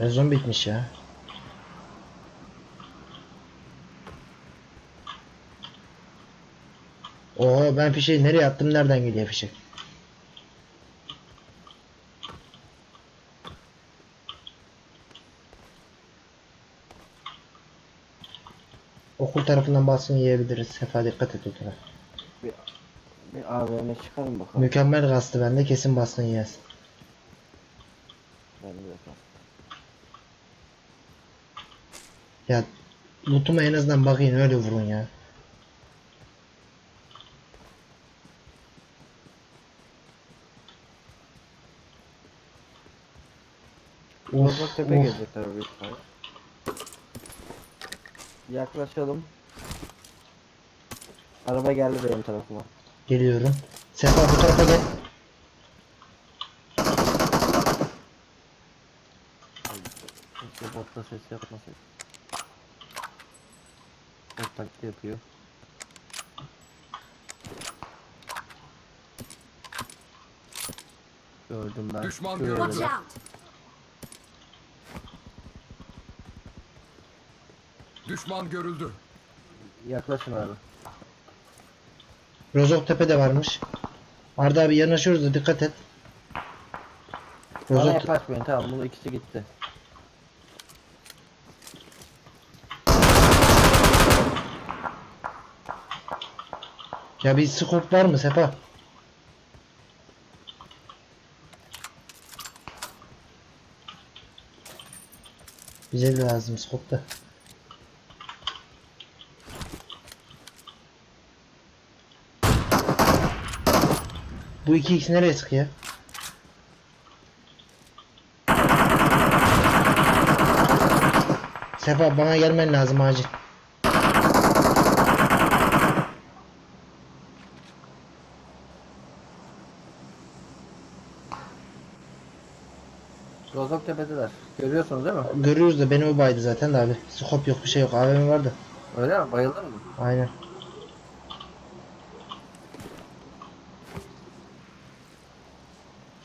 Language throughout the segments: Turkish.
Rezon bitmiş ya. Oo ben fişeği nereye attım nereden geliyor fişek? Okul tarafından baskın yiyebiliriz. Sefa dikkat et tarafa. Bir, bir AVM çıkarın bakalım. Mükemmel kastı bende kesin baskın yiyersin. Ben de bakalım. Ya lootuma en azından bakayım öyle vurun ya. Bozok tepe of. gelecekler büyük. Yaklaşalım. Araba geldi benim tarafıma. Geliyorum. Sefa bu tarafa gel. Keşke botta ses yapmasaydı. Bot taklidi yapıyor. Gördüm ben. Düşman Gördüm. görüldü. Düşman görüldü. Yaklaşın abi. Rozok Tepe'de varmış. Arda abi yanaşıyoruz da dikkat et. Bana Rozok yaklaşmayın tamam bunun ikisi gitti. Ya bir scope var mı Sefa? Bize de lazım scope da. Bu iki x nereye sıkıyor? Sefa bana gelmen lazım acil. Rozok tepedeler. Görüyorsunuz değil mi? Görüyoruz da beni o baydı zaten de abi. Scope yok bir şey yok. AVM vardı. Öyle mi? Bayıldın mı? Aynen.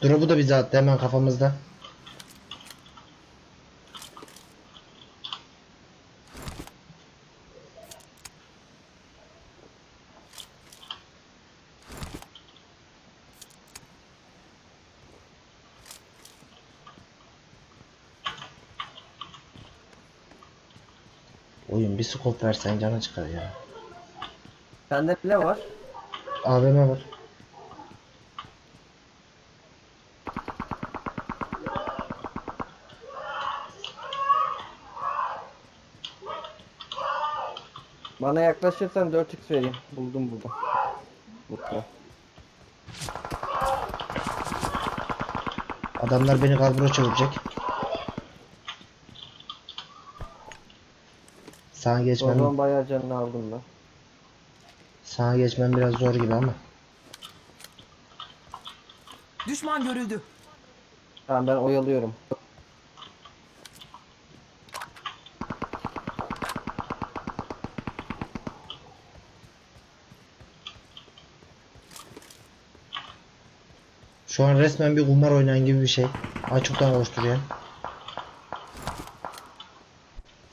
Drop'u da bize attı hemen kafamızda. Oyun bir scope versen canı çıkar ya. Sende ne var? AVM var. Bana yaklaşırsan 4x vereyim. Buldum burada. Mutlu. Adamlar beni kalbura çevirecek. Sağa O geçmem, zaman bayağı canını aldım ben. sağa geçmem biraz zor gibi ama. Düşman görüldü. Tamam ben oyalıyorum. Şu an resmen bir kumar oynayan gibi bir şey. Açıktan koşturuyor.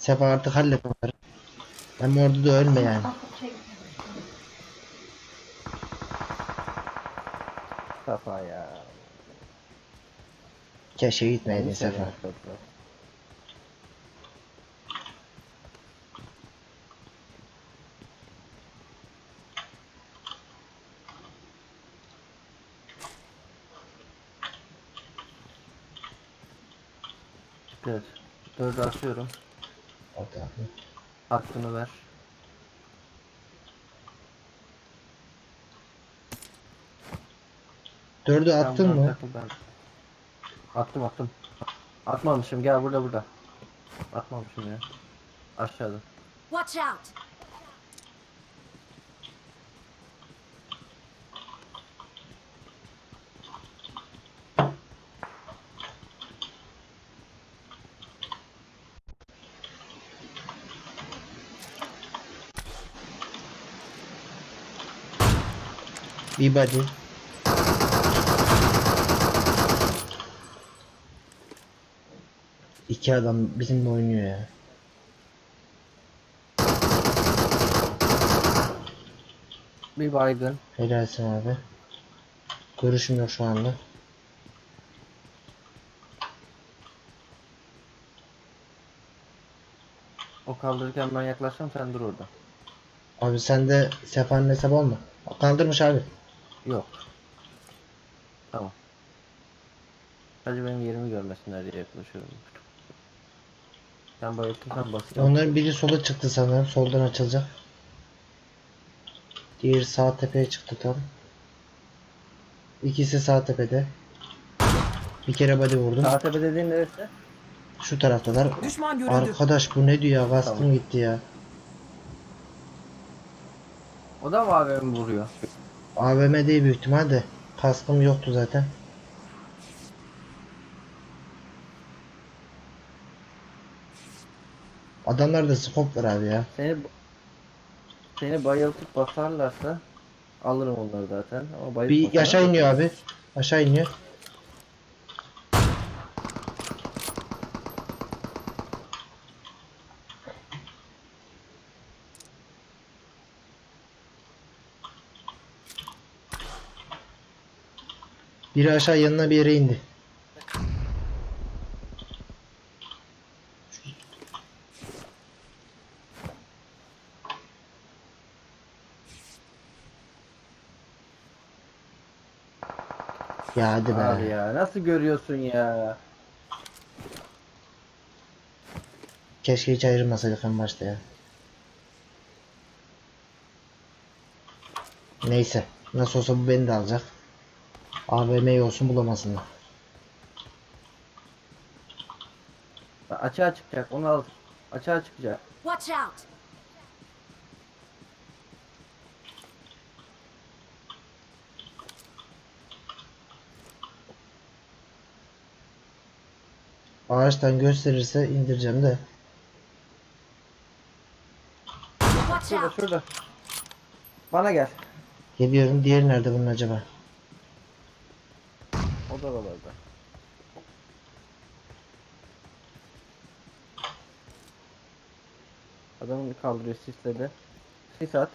Sefa artık hallet onları. Hem orada da ölme yani. Safa ya. Keşke gitmeydin Sefa. Evet. Dördü atıyorum. Orada abi. Hakkını ver. Dördü Tamam, attın mı? takıl ben. Attım attım. Atmamışım gel burada burada. Atmamışım ya. Aşağıda. Watch out! Bir body. iki adam bizimle oynuyor ya. Bir baygın. Helalsin abi. Görüşüm yok şu anda. O kaldırırken ben yaklaşacağım sen dur orada. Abi sen de Sefa'nın hesabı olma. Kaldırmış abi. Yok. Tamam. Sadece benim yerimi görmesinler diye yaklaşıyorum. Sen bayıltırsan basacağım. Onların biri sola çıktı sanırım. Soldan açılacak. Diğeri sağ tepeye çıktı tam. İkisi sağ tepede. Bir kere body vurdum. Sağ tepe dediğin neresi? Şu taraftalar. Düşman görüldü. Arkadaş bu ne diyor ya? Kaskım Tamam. gitti ya. O da mı AVM vuruyor? AVM değil büyük ihtimal de. Kaskım yoktu zaten. Adamlarda scope var abi ya. Seni seni bayıltıp basarlarsa alırım onları zaten. Ama bayıltıp Bir aşağı iniyor abi. Aşağı iniyor. Biri aşağı yanına bir yere indi. Ya hadi be. Abi ya nasıl görüyorsun ya? Keşke hiç ayrılmasaydık en başta ya. Neyse. Nasıl olsa bu beni de alacak. AVM olsun bulamasınlar. Açığa çıkacak onu al. Açığa çıkacak. Watch out! Ağaçtan gösterirse indireceğim de. Şurada şurada. Bana gel. Geliyorum. Diğeri nerede bunun acaba? O da oralarda. Adamın kaldırıyor sisledi. Sis at.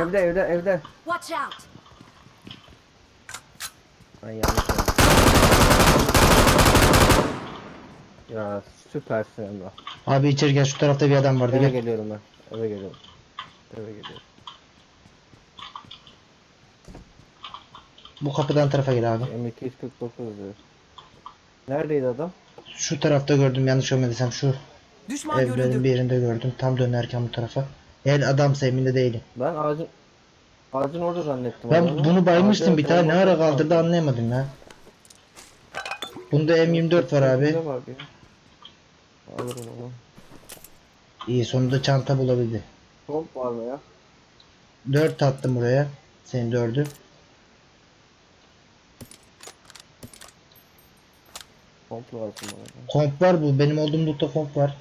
Evde evde evde. Watch out! Ben yanlış. Ya süpersin Emrah. Abi içeri gel. Şu tarafta bir adam vardı. Eve Gel. geliyorum ben. Eve geliyorum. Eve geliyorum. Bu kapıdan tarafa gel abi. M249 diyor. Neredeydi adam? Şu tarafta gördüm. Yanlış görmediysem şu Düşman evlerin görüldü. bir yerinde gördüm. Tam dönerken bu tarafa. Eğer adamsa emin de değilim. Ben ağacın ağacın orada zannettim. Ben adamı. bunu baymıştım bir tane. Ne ara kaldırdı kaldı. anlayamadım ya. Bunda M24 var abi. Ne var ya? Alırım onu. İyi sonunda çanta bulabildi. Pomp var mı ya? 4 attım buraya. Senin 4'ü. Pomp lazım bana. Komp var bu. Benim olduğum loot'ta komp var.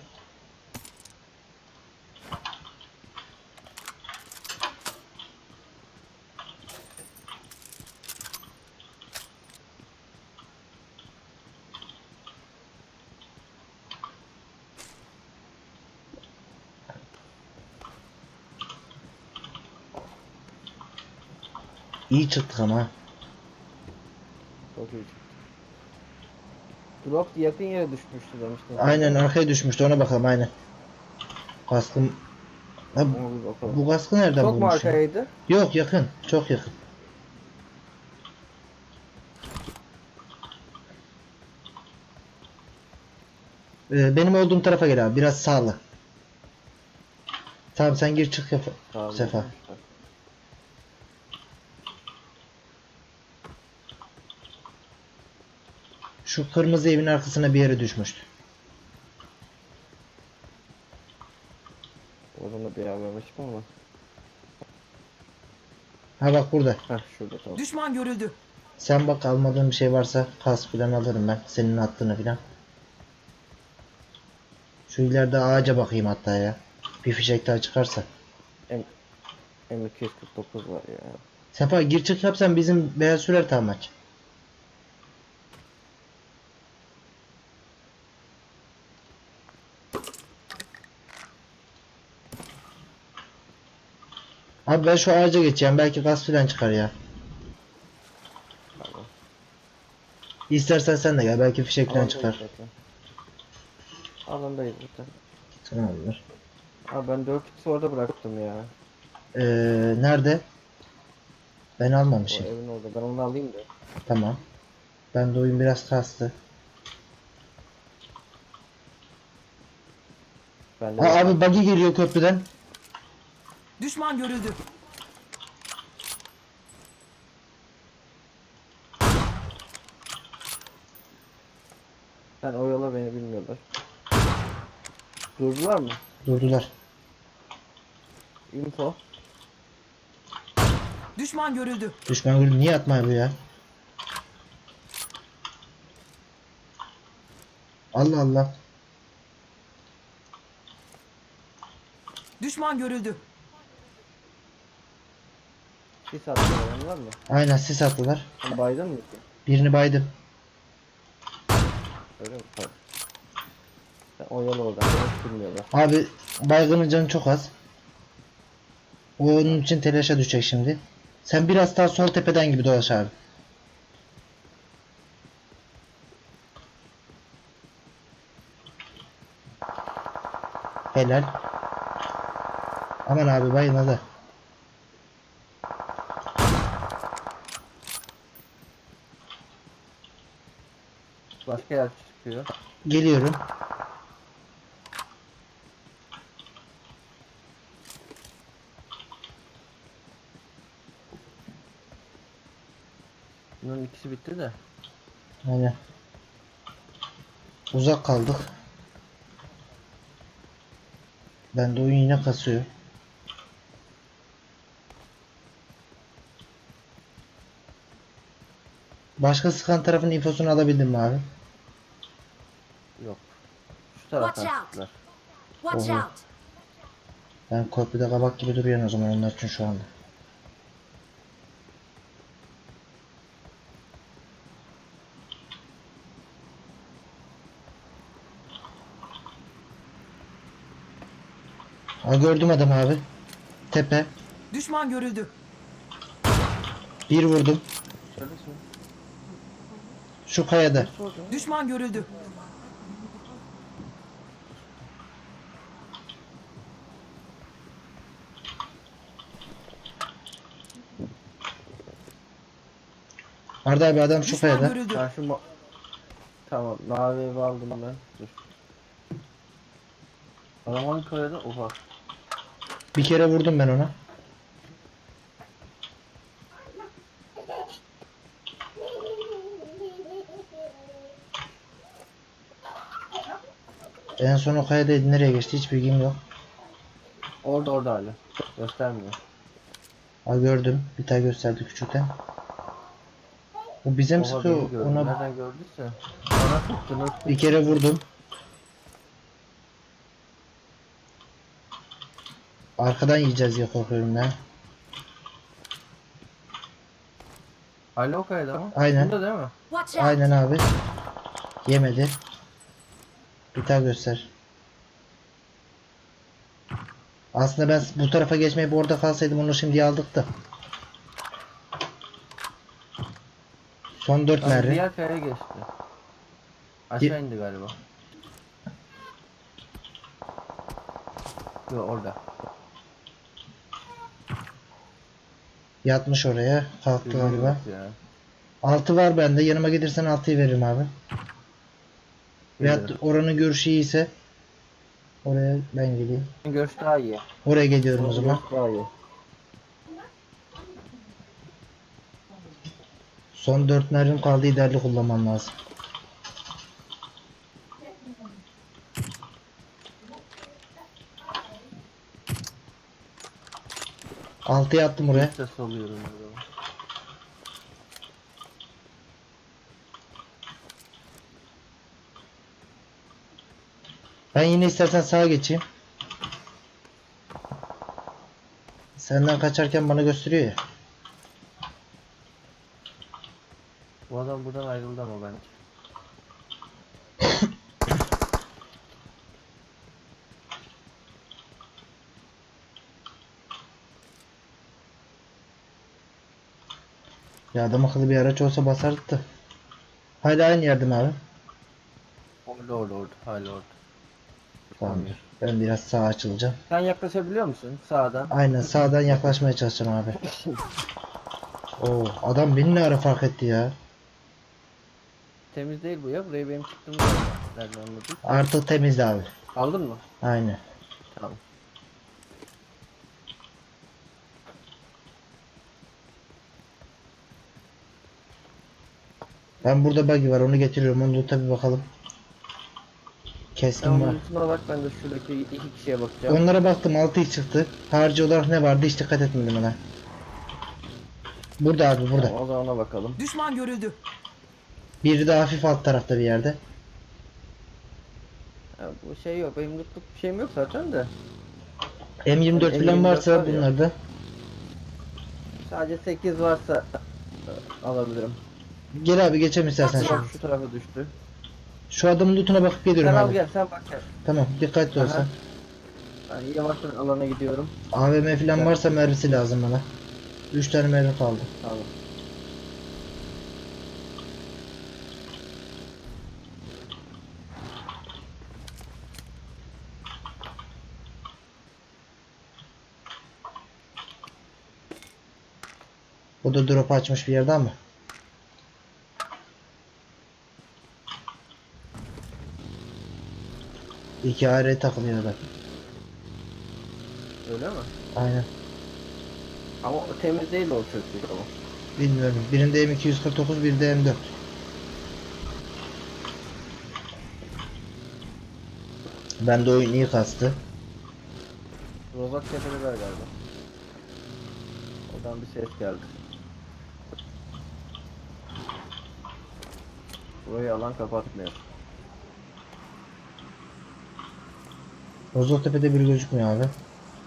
İyi çıktık ama. Çok iyi. Drop yakın yere düşmüştü demiştin. Aynen arkaya düşmüştü ona bakalım aynen. Kaskım. Ha, bu kaskı nereden Çok mu arkaydı? Yok yakın. Çok yakın. Ee, benim olduğum tarafa gel abi. Biraz sağlı. Tamam sen gir çık yap. Sefa. Şu kırmızı evin arkasına bir yere düşmüştü. Oradan da bir yer vermiştim ama. Ha bak burada. Heh şurada tamam. Düşman görüldü. Sen bak almadığın bir şey varsa kas filan alırım ben. Senin attığını filan. Şu ileride ağaca bakayım hatta ya. Bir fişek daha çıkarsa. M249 var ya. Sefa gir çık yapsan bizim beyaz sürer tam maç. Abi ben şu ağaca geçeceğim. Belki gaz filan çıkar ya. Tamam. İstersen sen de gel. Belki fişek filan çıkar. zaten. Alandayız zaten. Tamamdır. Abi ben 4x orada bıraktım ya. Ee, nerede? Ben O almamışım. evin orada. Ben onu alayım da. Tamam. Ben de oyun biraz kastı. Ben de Aa, abi buggy geliyor köprüden. Düşman görüldü. Sen oyala beni bilmiyorlar. Durdular mı? Durdular. Info. Düşman görüldü. Düşman gülü niye atmıyor bu ya? Allah Allah. Düşman görüldü. Saat sonra var mı? Aynen sis attılar. Sen baydın mı ki? Birini baydım. Öyle mi? Tamam. Sen oyalı oradan. Beni bilmiyorlar. Abi baygının canı çok az. Onun için telaşa düşecek şimdi. Sen biraz daha sol tepeden gibi dolaş abi. Helal. Aman abi bayılmadı. Başka yer çıkıyor. Geliyorum. Bunun ikisi bitti de. Aynen. Uzak kaldık. Ben de oyun yine kasıyor. Başka sıkan tarafın infosunu alabildim mi abi? Taraftan Watch out. çıktılar. Watch Oho. out! Ben köprüde kabak gibi duruyorum o zaman onlar için şu anda. Ha gördüm adam abi. Tepe. Düşman görüldü. Bir vurdum. Şu kayada. Düşman görüldü. Arda abi adam şu kayada. Ben şu ma- Tamam mavi evi aldım ben. Dur. Adam hangi kayada? Oha. Bir kere vurdum ben ona. En son o kayadaydı. Nereye geçti hiç bilgim yok. Orada orada hala. Göstermiyor. Ha gördüm. Bir tane gösterdi küçükten. Bu bize mi Oha sıkıyor? beni gördü. Ona Nereden gördüyse. Bana sıktı nasıl? bir kere vurdum. Arkadan yiyeceğiz diye korkuyorum ben. Hala o kayada mı? Aynen. Bunda değil mi? Watch out! Aynen abi. Yemedi. Bir daha göster. Aslında ben bu tarafa geçmeyip orada kalsaydım onu şimdi aldık da. Son 4 Abi mermi. diğer kayaya geçti. Aşağı indi galiba. Yok orada. Yatmış oraya. Kalktı Düzgün galiba. ya. 6 var bende. Yanıma gelirsen 6'yı veririm abi. Veyahut Gelirim. oranın görüşü iyiyse oraya ben geleyim. Görüş daha iyi. Oraya geliyorum o zaman. Görüş daha iyi. Son 4 mermim kaldı ilerli kullanmam lazım. Altıya attım oraya. Ses alıyorum zaman. Ben yine istersen sağa geçeyim. Senden kaçarken bana gösteriyor ya. Adam buradan ayrıldı ama bence. Ya adam akıllı bir araç olsa basardık da. Hala aynı yerde mi abi? Orada orada orada. Hala orada. Tamam. Ben biraz sağa açılacağım. Sen yaklaşabiliyor musun sağdan? Aynen sağdan yaklaşmaya çalışacağım abi. Oo adam beni ne ara fark etti ya. Temiz değil bu ya. Buraya benim çıktığımı nereden anladın? Artık temizdi abi. Aldın mı? Aynen. Tamam. Ben burada buggy var onu getiriyorum. Onu da tabi bakalım. Keskin Tamam var. üstüne bak ben de şuradaki iki kişiye bakacağım. Onlara baktım 6 çıktı. Harcı olarak ne vardı hiç dikkat etmedim ona. Burada abi burada. Tamam, o zaman ona bakalım. Düşman görüldü. Biri de hafif alt tarafta bir yerde. Ya, bu şey yok. Benim lootluk bir şeyim yok zaten de. M24 M24 falan varsa var ya. bunlarda. Sadece 8 varsa e, alabilirim. Gel abi geçelim istersen şu. Şu tarafa düştü. Şu adamın lootuna bakıp geliyorum Sen abi. gel sen bak gel. Tamam dikkatli Aha. olsan. Ben yavaştan alana gidiyorum. AVM falan varsa mermisi lazım bana. 3 tane mermi kaldı. Tamam. Bu da drop açmış bir yerde ama. İki ayrı takılıyor da. Öyle mi? Aynen. Ama o temiz değil o çöplük ama. Bilmiyorum. Birinde M249, birinde M4. Ben de oyun iyi kastı. Rozak tepedeler galiba. Oradan bir ses geldi. Burayı alan kapatmıyor. Rozoktepe'de biri gözükmüyor abi.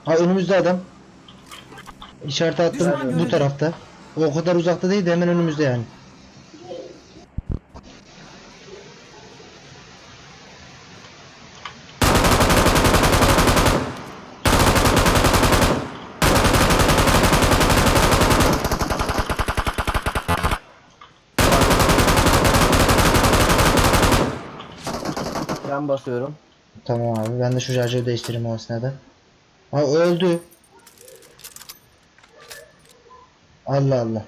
Ha önümüzde adam. İşaret attım bu tarafta. O kadar uzakta değil de hemen önümüzde yani. Ben basıyorum. Tamam abi ben de şu şarjörü değiştireyim o esnada. Ha öldü. Allah Allah.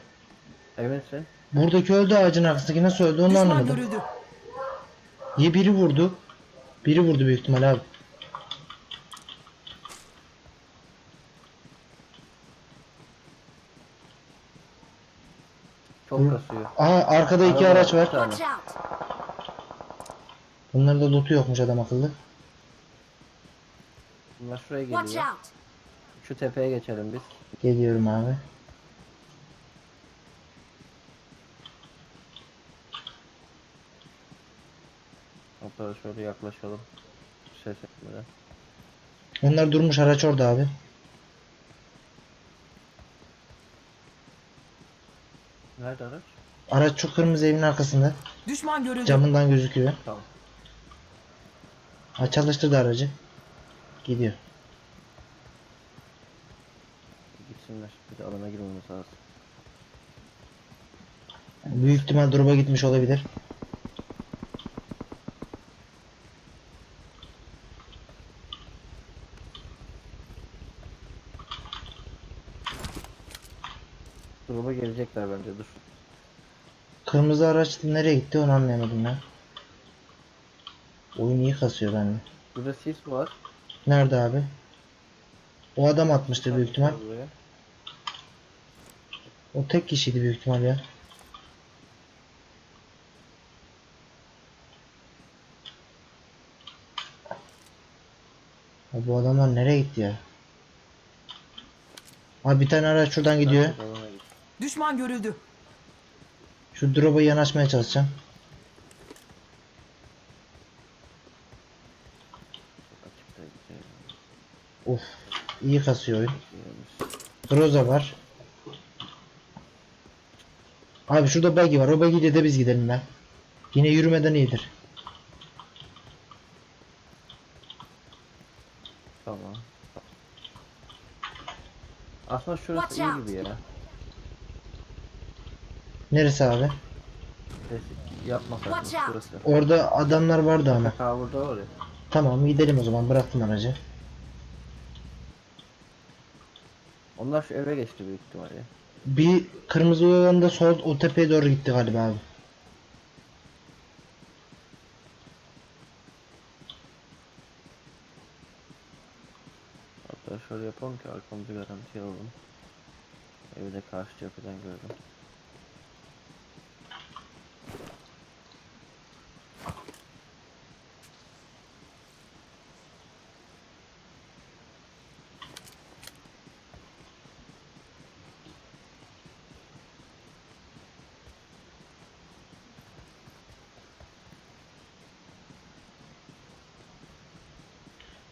Eminsin. Buradaki öldü ağacın arkasındaki nasıl öldü onu Düşman anlamadım. görüldü. Ya biri vurdu. Biri vurdu büyük ihtimal abi. Çok kasıyor. Aha arkada iki araç var. Watch out! Bunların da loot'u yokmuş adam akıllı. Bunlar şuraya Watch geliyor. out! Şu tepeye geçelim biz. Geliyorum abi. Hatta şöyle yaklaşalım. Ses etmeden. Onlar durmuş araç orada abi. Nerede araç? Araç şu kırmızı evin arkasında. Düşman görüldü. Camından gözüküyor. Tamam. Ha çalıştırdı aracı. Gidiyor. Gitsinler. Bir de alana girmemiz lazım. Büyük ihtimal drop'a gitmiş olabilir. Gruba gelecekler bence dur. Kırmızı araç nereye gitti onu anlayamadım ya. Oyun iyi kasıyor bende. Burada sis var. Nerede abi? O adam atmıştır büyük ihtimal. Buraya. O tek kişiydi büyük ihtimal ya. Ya bu adamlar nereye gitti ya? Abi bir tane araç şuradan gidiyor. Düşman görüldü. Şu drop'a yanaşmaya çalışacağım. Of. iyi kasıyor oyun. Groza var. Abi şurada buggy var. O buggy'de de biz gidelim ben. Yine yürümeden iyidir. Tamam. Aslında şurası iyi gibi ya. Neresi abi? Yapmasak şurası? Orada adamlar vardı ama. Ha burada var ya. Tamam gidelim o zaman. Bıraktım aracı. Onlar şu eve geçti büyük ihtimalle. Bir kırmızı olan da sol o tepeye doğru gitti galiba abi. Hatta şöyle yapalım ki arkamızı garantiye alalım. Evi de karşı cepheden gördüm.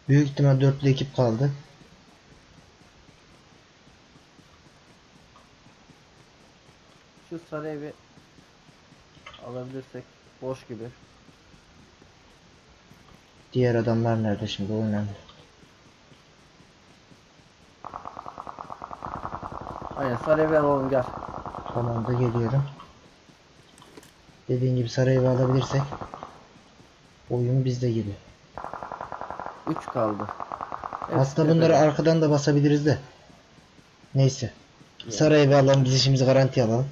Büyük ihtimal dörtlü ekip kaldı. Şu sarı evi alabilirsek boş gibi. Diğer adamlar nerede şimdi o önemli. Aynen sarı evi alalım gel. Tamam da geliyorum. Dediğin gibi sarayı alabilirsek oyun bizde gibi. 3 kaldı. Hepsi Aslında bunları tepede. arkadan da basabiliriz de. Neyse. Sarayı alalım biz işimizi garanti alalım.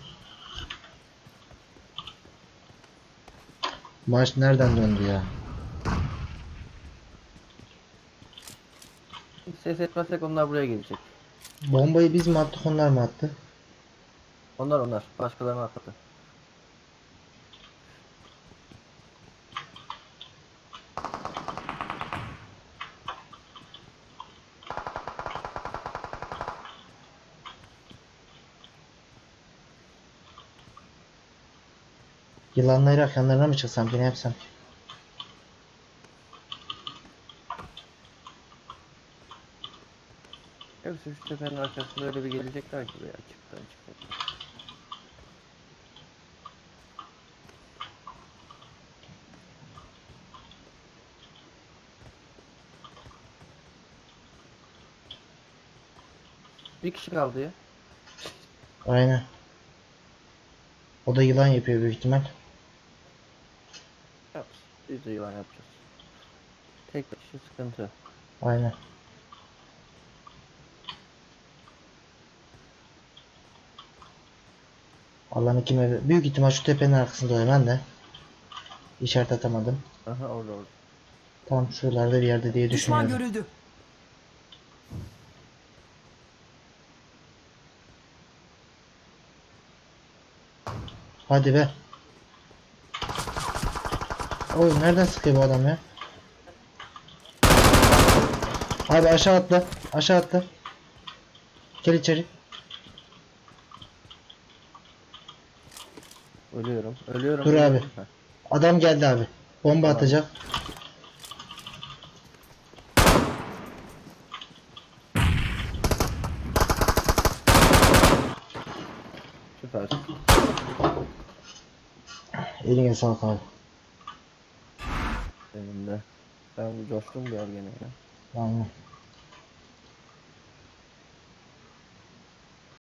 Maç nereden döndü ya? Hiç ses etmezsek onlar buraya gelecek. Bombayı biz mi attık onlar mı attı? Onlar onlar. Başkalarına atladı. Yılanlayarak yanlarına mı çıksam ki ne yapsam? Hepsi şu tepenin arkasında öyle bir gelecekler gibi ya. Çıktı çıktı. Bir kişi kaldı ya. Aynen. O da yılan yapıyor büyük ihtimal. De yılan yapacağız. Tek kişi sıkıntı. Aynen. Allah'ın kime büyük ihtimal şu tepenin arkasında oluyor ben de. İşaret atamadım. Aha orada orada. Tam şuralarda bir yerde diye Düşman düşünüyorum. görüldü. Hadi be. Oğlum nereden sıkıyor bu adam ya? Abi aşağı atla. Aşağı atla. Gel içeri. Ölüyorum. Ölüyorum. Dur abi. Adam geldi abi. Bomba Tamam. atacak. Süpersin. Eline sağlık abi. Benim de. Ben bir coştum bir yer gene ya.